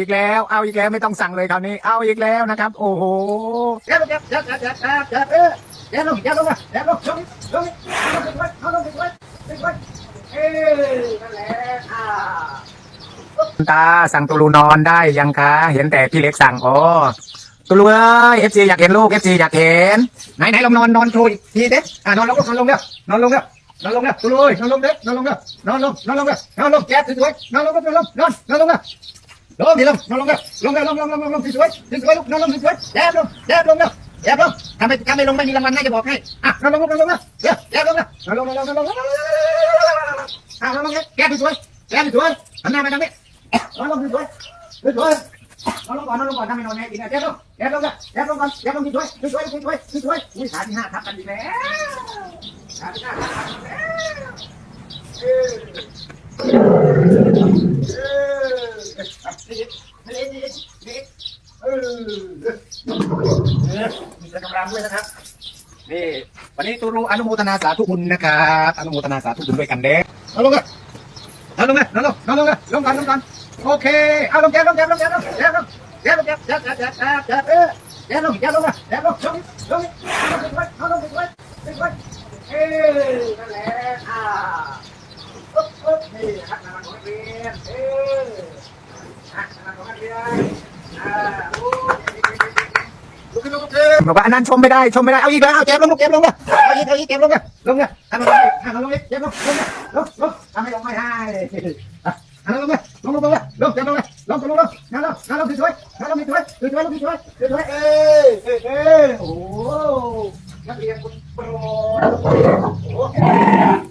อีกแล้ว เอาอีกแล้วไม่ต้องสั่งเลยคราวนี้ เอาอีกแล้วนะครับ โอ้โหเดี๋ยวเดี๋ยวเดี๋ยวเดี๋ยวเดี๋ยวเดี๋ยวเออเดี๋ยวลงเดี๋ยวลงมาเดี๋ยวลงลงลงลงไปเอาลงไปไว้ไปไว้เอ้ยนั่นแหละอ่าตาสั่งตูรูนอนได้ยังคะ เห็นแต่พี่เล็กสั่งอ๋อตูรูเอ้ยเอฟซีอยากเห็นลูกเอฟซีอยากเห็นไหนไหนลองนอนนอนโชว์อีกทีเด็อะนอนลงนอนลงเด้อนอนลงเด้อนอนลงเด้อตูรูเอ้ยนอนลงเด้อนอนลงเด้อนอนลงนอนลงเด้อนอนลงแจ๊บสวยๆนอนลงก็นอนลงนอนนอนลงเด้อ ลงดิลงนอนลงเด้อลงเด้อลงลงลงลงลงสวยสวยลูกนอนลงสวยแจ๊บลงแจ๊บลงเด้อแจ๊บลงถ้าไม่ถ้าไมลงไม่มีรางวัลน่าจะบอกให้อะนอนลงนอนลงเด้อเดี๋ยวแจ๊บลงเด้อนอนลงนอนลงนอนลงอะนอนลงแจ๊บสวยๆแจ๊บสวยๆหันหน้าไปทางนี้นอนลงสวยสวยสวยลงก่อนนอนลงก่อนถ้าไม่นอนแน่อีกนะเดี๋ยวลงเดี๋ยวลงกันเดี๋ยวลงก่อนเดี๋ยวลงสวยสวยสวยสวยสวยอุ้ยขาที่ห้าทับกันดีแล้วขาที่ห้าทับกันแล้วเออเออเออเออมีกำลังด้วยนะครับนี่ วันนี้ตูรูอนุโมทนาสาธุบุญนะครับอนุโมทนาสาธุบุญด้วยกันเด้นอนลงกันนอนลงเลยนอนลงนอนลงเลยลงก่อนลงก่อนโอเคเอาลงแก๊บลงแก๊บลงแก๊บลงแก๊บลงแก๊บลงแก๊บแก๊บแก๊บแก๊บแก๊บแก๊บเออแก๊บลงแก๊บลงมาแก๊บลงลงลงลงไปนอนลงไปไว้ไปไว้เอ้ยนั่นแหละอ่าปึ๊บปึ๊บนี่ฮักนางของนักเรียนเออฮักนางของนักเรียนอ่าโอ้ลุกขึ้นลุกขึ้น บอกว่าอันนั้นชมไม่ได้ชมไม่ได้เอาอีกแล้วเอาแก๊บลงลูกแก๊บลงเลยเอาอีกเอาอีกแก๊บลงเลยลงเลยทำลงเลยทำลงเลยแก๊บลงลงเลยลงลงทำให้ลงไม่ให้อะลงเลยลงลงลงเลยลงลงลงเลยลงลงลงลงนั่งลงนั่งลงสวยๆนั่งลงสวยๆสวยลงสวยสวยเอ้เอ้เอ้โอ้นักเรียนคุณโปรด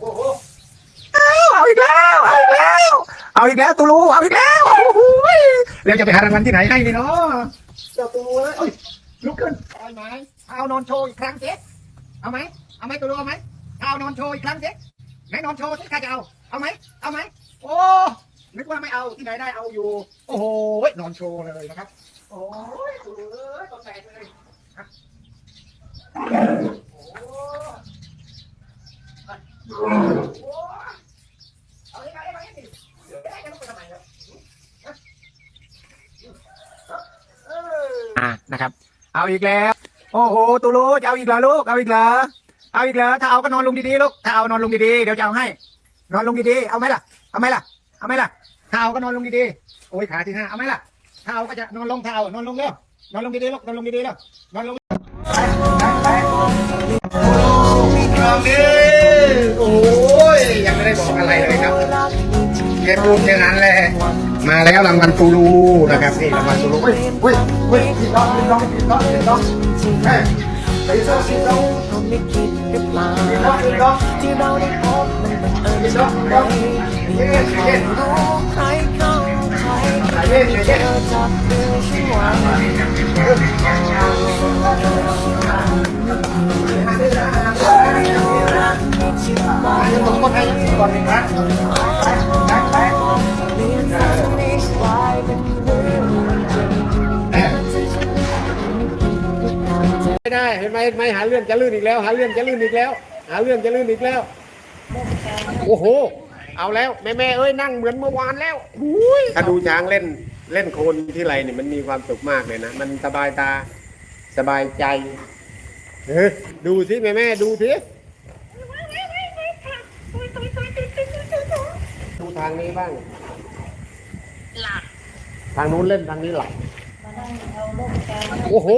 โอ้โหเอาอีกแล้วเอาอีกแล้วเอาอีกแล้วตูรูเอาอีกแล้วโอ้โหแล้วจะไปหารางวัลที่ไหนให้นี่เนาะเจ้าตูเอ้ย ลุกขึ้นเอาไหมเอานอนโชว์อีกครั้งเจ๊เอาไหมเอาไหมตูรูเอาไหมเอานอนโชว์อีกครั้งเจ๊ไหนนอนโชว์สิใครจะเอาเอาไหมเอาไหมโอ้นึกว่าไม่เอาที่ไหนได้เอาอยู่ โอ้โหนอนโชว์เลยนะครับ โอ้ยตัวเอ้ยตัวแตกเลยฮะโอ้โหเอาเลยเอาเลยเอาเลยได้จะลุกไปทำไมครับฮะนะครับ เอาอีกแล้ว โอ้โหตูลูจะเอาอีกเหรอลูก เอาอีกเหรอ เอาอีกเหรอ ถ้าเอาก็นอนลงดีๆลูก ถ้าเอานอนลงดีๆ เดี๋ยวจะเอาให้ นอนลงดีๆ เอาไหมล่ะ เอาไหมล่ะ เอาไหมล่ะ ถ้าเอาก็นอนลงดีๆ โอ้ยขาที่ห้าเอาไหมล่ะ ถ้าเอาก็จะนอนลงถ้านอนลงเร็วนอนลงดีๆลูก นอนลงดีๆแล้วนอนลงโอ้ยยังไม่ได้บอกอะไรเลยครับแค่พูดแค่นั้นแหละ มาแล้วรางวัลตูรูนะครับนี่รางวัลตูรูเฮ้ยเฮ้ยเฮ้ยติดล็อกติดล็อกติดล็อกติดล็อกแม่ติดล็อกติดล็อกติดล็อกติดล็อกติดล็อกติดล็อกเย้เย้ใครเข้าใครเย้เย้จับมือฉันไว้ต้องกดให้ก่อนหนึ่งนะ ไม่ได้เห็นไหมเห็นไหมหาเรื่องจะลื่นอีกแล้ว หาเรื่องจะลื่นอีกแล้ว หาเรื่องจะลื่นอีกแล้ว โอ้โห เอาแล้วแม่แม่เอ้ยนั่งเหมือนเมื่อวานแล้วอุ้ยถ้าดูช้างเล่นเล่นโคลนที่ไรเนี่ยมันมีความสุขมากเลยนะมันสบายตาสบายใจเฮ้ยดูสิแม่แม่ดูสิดูทางนี้บ้างหลับทางนู้นเล่นทางนี้หลับโอ้โห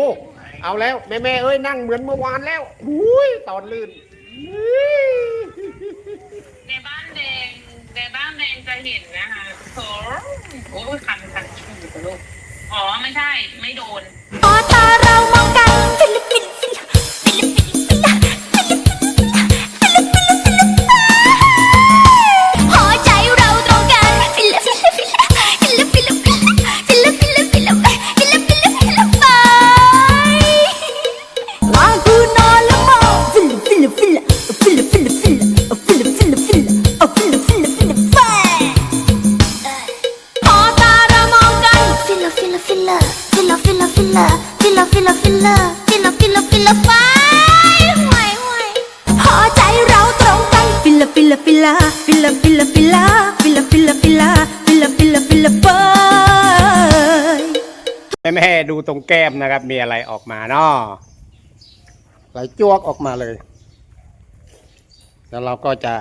เอาแล้ว แม่แม่เอ้ยนั่งเหมือนเมื่อวานแล้วอุ้ยตอนลื่นอุ้ยในบ้านแดงในบ้านแดงจะเห็นนะคะโอ้โอ้ยคันคันชื่อกับลูกอ๋อไม่ใช่ ไม่โดนพอตาเรามองกัน แม่ดูตรงแก้มนะครับ มีอะไรออกมาเนาะไหลจวกออกมาเลย แล้วเราก็จะ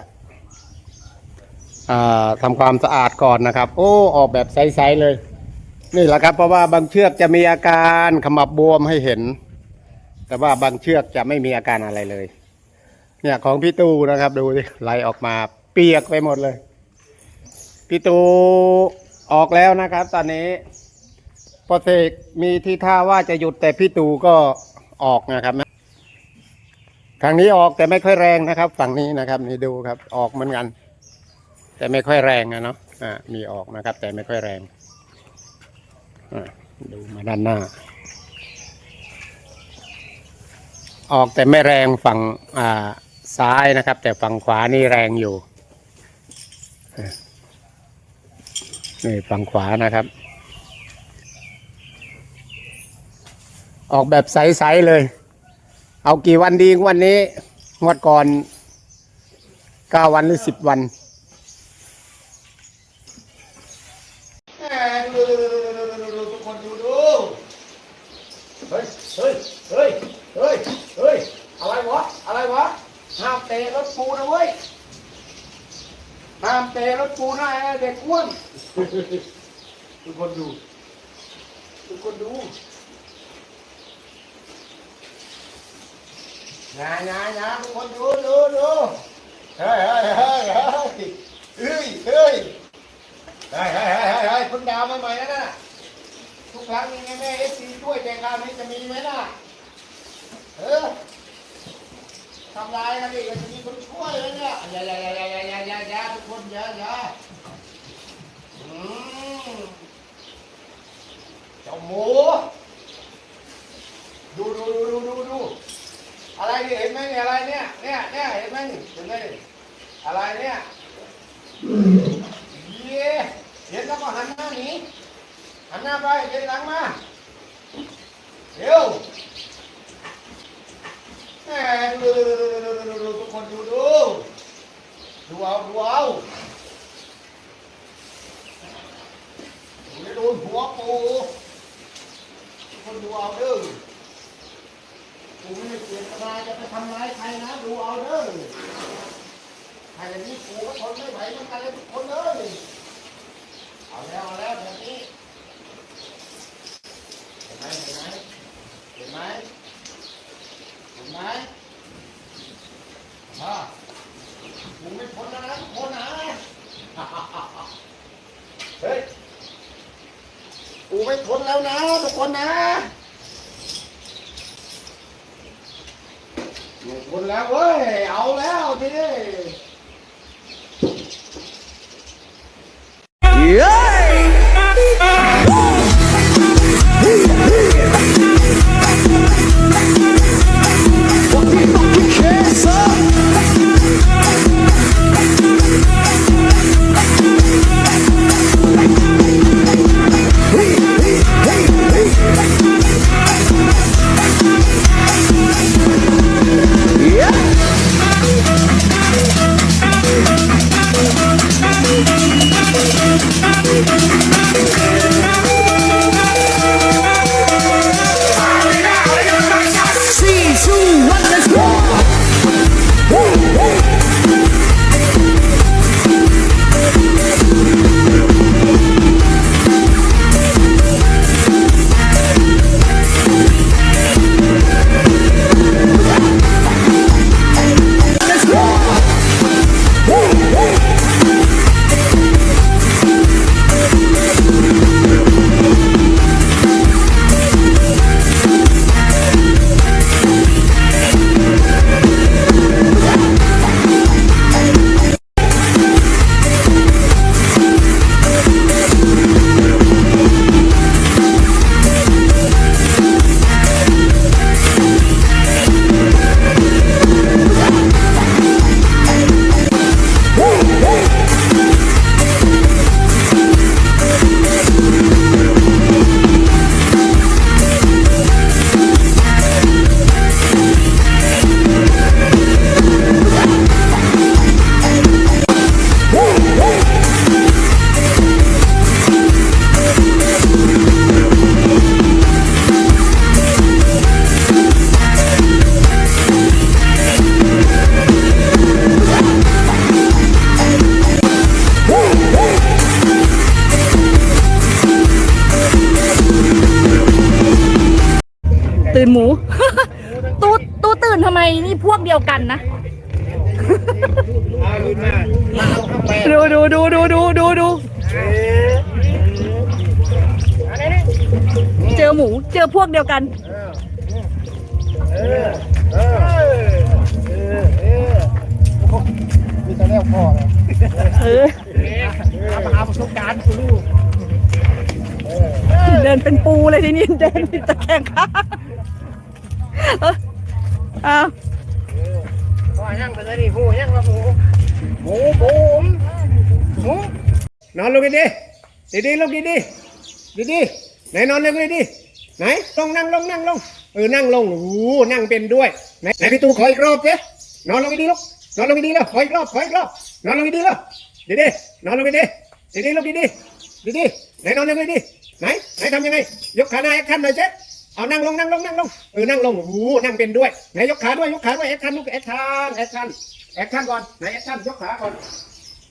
อ่าทำความสะอาดก่อนนะครับ โอ้ออกแบบใสๆเลย นี่แหละครับ เพราะว่าบางเชือกจะมีอาการขมับบวมให้เห็น แต่ว่าบางเชือกจะไม่มีอาการอะไรเลย เนี่ยของพี่ตูนะครับดูสิไหลออกมาเปียกไปหมดเลย พี่ตูออกแล้วนะครับ ตอนนี้ พอเสกมีที่ท่าว่าจะหยุดแต่พี่ตูก็ออกนะครับทางนี้ออกแต่ไม่ค่อยแรงนะครับ ฝั่งนี้นะครับ นี่ดูครับ ออกเหมือนกัน แต่ไม่ค่อยแรงนะเนาะอ่ามีออกนะครับ แต่ไม่ค่อยแรงอ่าดูมาด้านหน้า ออกแต่ไม่แรงฝั่งอ่าซ้ายนะครับ แต่ฝั่งขวานี่แรงอยู่นี่ฝั่งขวานะครับ ออกแบบใสๆเลย เอากี่วันดีวันนี้ งวดก่อนเก้าวันหรือสิบวันทุกคนดูดูเฮ้ยเฮ้ยเฮ้ยเฮ้ยเฮ้ยอะไรวะอะไรวะห้ามเตะรถปูนะเว้ยห้ามเตะรถปูนะไอ้เด็กอ้วนทุกคนดูทุกคนดู งานงานงานทุกคนดูดูดูเฮ้ยเฮ้ยเฮ้ยเฮ้ยเฮ้ยเฮ้ยเฮ้ยเฮ้ยเฮ้ยเฮ้ยเพิ่งดาวมาใหม่นะน่ะทุกครั้งยังไงแม่เอฟซีช่วยแต่คราวนี้จะมีไหมน่ะเออทำลายกันดิจะมีคนช่วยแล้วเนี่ยอย่าอย่าอย่าอย่าอย่าอย่าอย่าทุกคนอย่าอย่าอืมเจ้าหมูดูดูดูดูดูดู อะไรนี่เห็นไหมเนี่ยอะไรเนี่ย เนี่ยเนี่ยเห็นไหมนี่เห็นไหมนี่อะไรเนี่ยเย้เห็นแล้วก็หันหน้าหนีหันหน้าไปเดินหลังมาเร็วแหมดูดูดูดูดูดูทุกคนดูดูดูเอาดูเอาดูโดนหัวปูทุกคนดูเอาเด้อ ปูไม่ได้เจตนาจะไปทำร้ายใครนะ ดูเอาเด้อใครอย่างนี้ปูก็ทนไม่ไหวเหมือนกันเลยทุกคนเลยเอาแล้วเอาแล้วแบบนี้เห็นไหมเห็นไหมเห็นไหมเห็นไหมอ่ามึงไม่พ้นแล้วนะทุกคนนะเฮ้ยกูไม่ทนแล้วนะทุกคนนะไม่ท นแล้วเว้ย เอาแล้วทีนี้ ตื่นหมู ตู้ตู้ตื่นทำไมนี่พวกเดียวกันนะ ดูดูดูดูดูดูดูเจอหมู เจอพวกเดียวกันมีแต่แล้วพอแล้วเออเอาประสบการณ์กูลูกเดินเป็นปูเลยที่นี้เดินเป็นตะแคงข้าง เอาพอยังไปเลยดิหูยังละหมูหมูหมูหมูนอนลงดีดีดีลงดีดีดีดีไหนนอนลงดีดีไหนลงนั่งลงนั่งลงเออนั่งลงโอ้นั่งเป็นด้วยไหนไหนพี่ตูขออีกรอบเจ๊นอนลงดีลูกนอนลงดีแล้วขออีกรอบขออีกรอบนอนลงดีแล้วดีดีนอนลงดีดีดีดีๆลงดีดีดีดีไหนนอนลงดีดีไหนไหนทำยังไงยกขาหน้าแอคชั่นหน่อยเจ๊ เอานั่งลงนั่งลงนั่งลงเออนั่งลงโอ้โหนั่งเป็นด้วยไหนยกขาด้วยยกขาด้วยแอคชั่นลูกแอคชั่นแอคชั่นแอคชั่นก่อนไหนแอคชั่นยกขาก่อน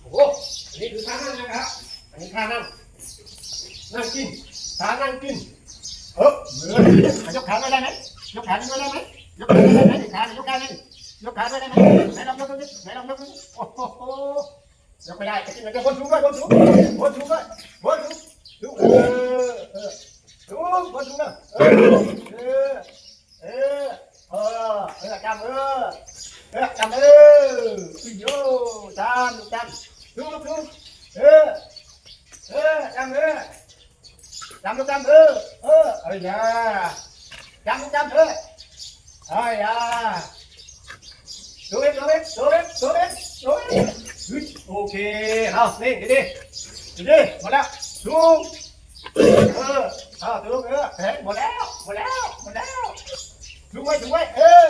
โอ้โหอันนี้คือท่านั่งนะครับอันนี้ท่านั่งนั่งกินขานั่งกินเออเมือยกขาไม่ได้ไหมยกขาไม่ได้ไหมยกขาได้ไหมขายกได้ไหมยกขาได้ไหมไหนลองยกดูดิไหนลองยกดูดิโอ้โหยกไม่ได้จะกินมันจะบนสูงด้วยบนสูงบนสูงด้วยบนสูงสูงเออเออ สูงบนสูงเลยเออเออเออเออเออจำเออเออจำเออโย่จำจำสูงสูงเออเออจำเออจำลูกจำ เออเออลูกเออเอ้ยยาดูเองดูเองดูเองดูเองดูเองเฮ้ยโอเคเอานี่ดีดีดีดีหมดแล้วหมดแล้วหมดแล้วหมดแล้วดูไว้ดูไว้เออ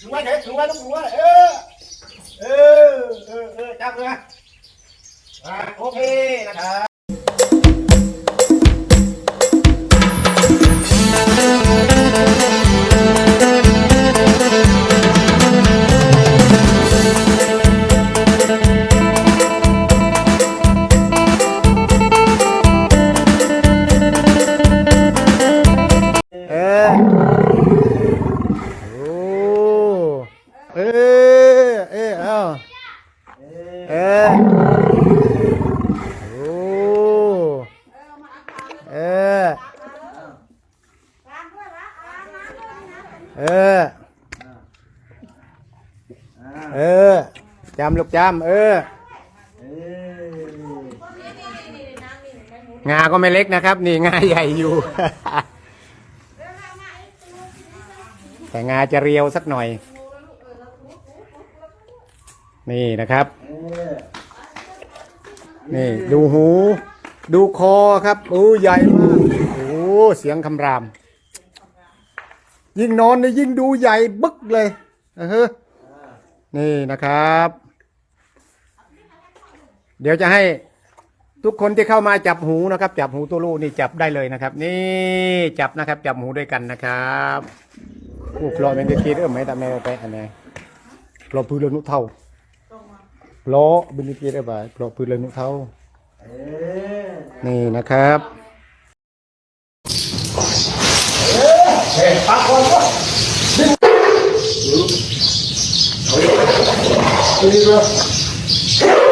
ดูไว้เด็กดูไว้ต้องดูไว้เออเออเออเออจับเลยอ่าโอเคนะครับ จำลูกจำเออ งาก็ไม่เล็กนะครับ นี่งาใหญ่อยู่ แต่งาจะเรียวสักหน่อย นี่นะครับ นี่ดูหู ดูคอครับโอ้ใหญ่มากโอ้เสียงคำราม ยิ่งนอนนี่ยิ่งดูใหญ่บึกเลยเออนี่นะครับ เดี๋ยวจะให้ทุกคนที่เข้ามาจับหูนะครับ จับหูตัวลูกนี่จับได้เลยนะครับ นี่จับนะครับ จับหูด้วยกันนะครับผู้ปลอมเป็นที่คิดเออไม่แต่ไม่ไปอันไหนปลอพื้นเรือนุเท่าปลอเป็นที่คิดเออไปปลอพื้นเรือนุเท่านี่นะครับยั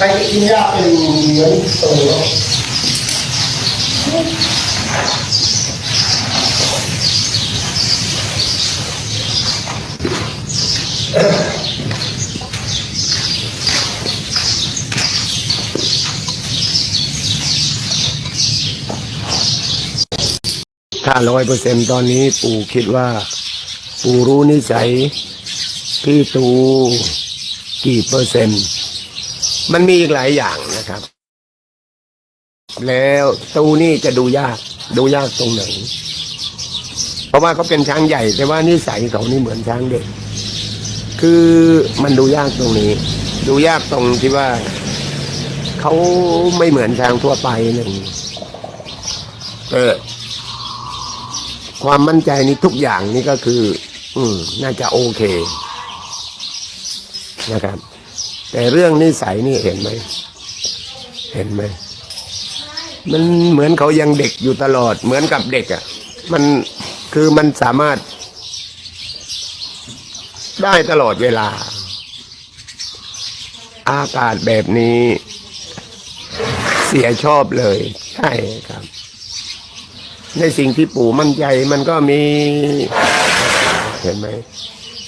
ใครจะกินยาเป็นเหมือนตัวถ้าร้อยเปอร์เซ็นตอนนี้ปู่คิดว่า ปู่รู้นิสัยพี่ตูกี่เปอร์เซ็นต์ มันมีอีกหลายอย่างนะครับ แล้วตูนี่จะดูยาก ดูยากตรงไหน เพราะว่าเขาเป็นช้างใหญ่ แต่ว่านิสัยเขานี่เหมือนช้างเด็ก คือมันดูยากตรงนี้ ดูยากตรงที่ว่าเขาไม่เหมือนช้างทั่วไปหนึ่งเออความมั่นใจนี่ทุกอย่างนี่ก็คือ อืม น่าจะโอเคนะครับ แต่เรื่องนิสัยนี่เห็นไหม เห็นไหม มันเหมือนเขายังเด็กอยู่ตลอด เหมือนกับเด็กอะ่ะ มันคือมันสามารถ ได้ตลอดเวลา อากาศแบบนี้ เสียชอบเลย ใช่ครับ ในสิ่งที่ปู่มั่นใจมันก็มี เห็นไหม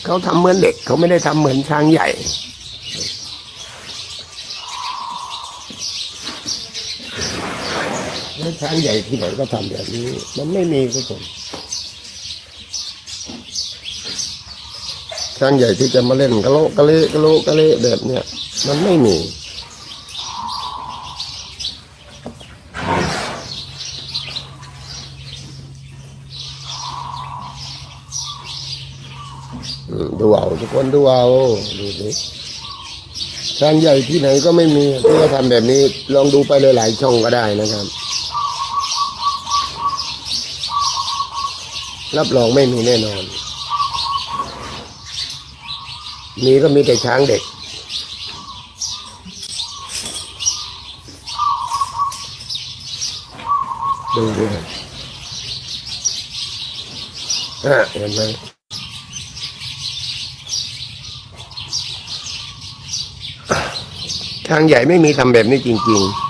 เขาทำเหมือนเด็ก เขาไม่ได้ทำเหมือนช้างใหญ่ แล้ว ช้างใหญ่ที่ไหนก็ทำแบบนี้ มันไม่มีทุกคนช้างใหญ่ที่จะมาเล่นกะโลกะเลกะโลกะเลแบบเนี้ยมันไม่มีดูเอาทุกคนดูเอาดูสิช้างใหญ่ที่ไหนก็ไม่มีที่จะทำแบบนี้ ลองดูไปเลยหลายช่องก็ได้นะครับ รับรองไม่มีแน่นอน มีก็มีแต่ช้างเด็ก ดูด้วยอะเห็นไหมช้างใหญ่ไม่มีทำแบบนี้จริง ๆ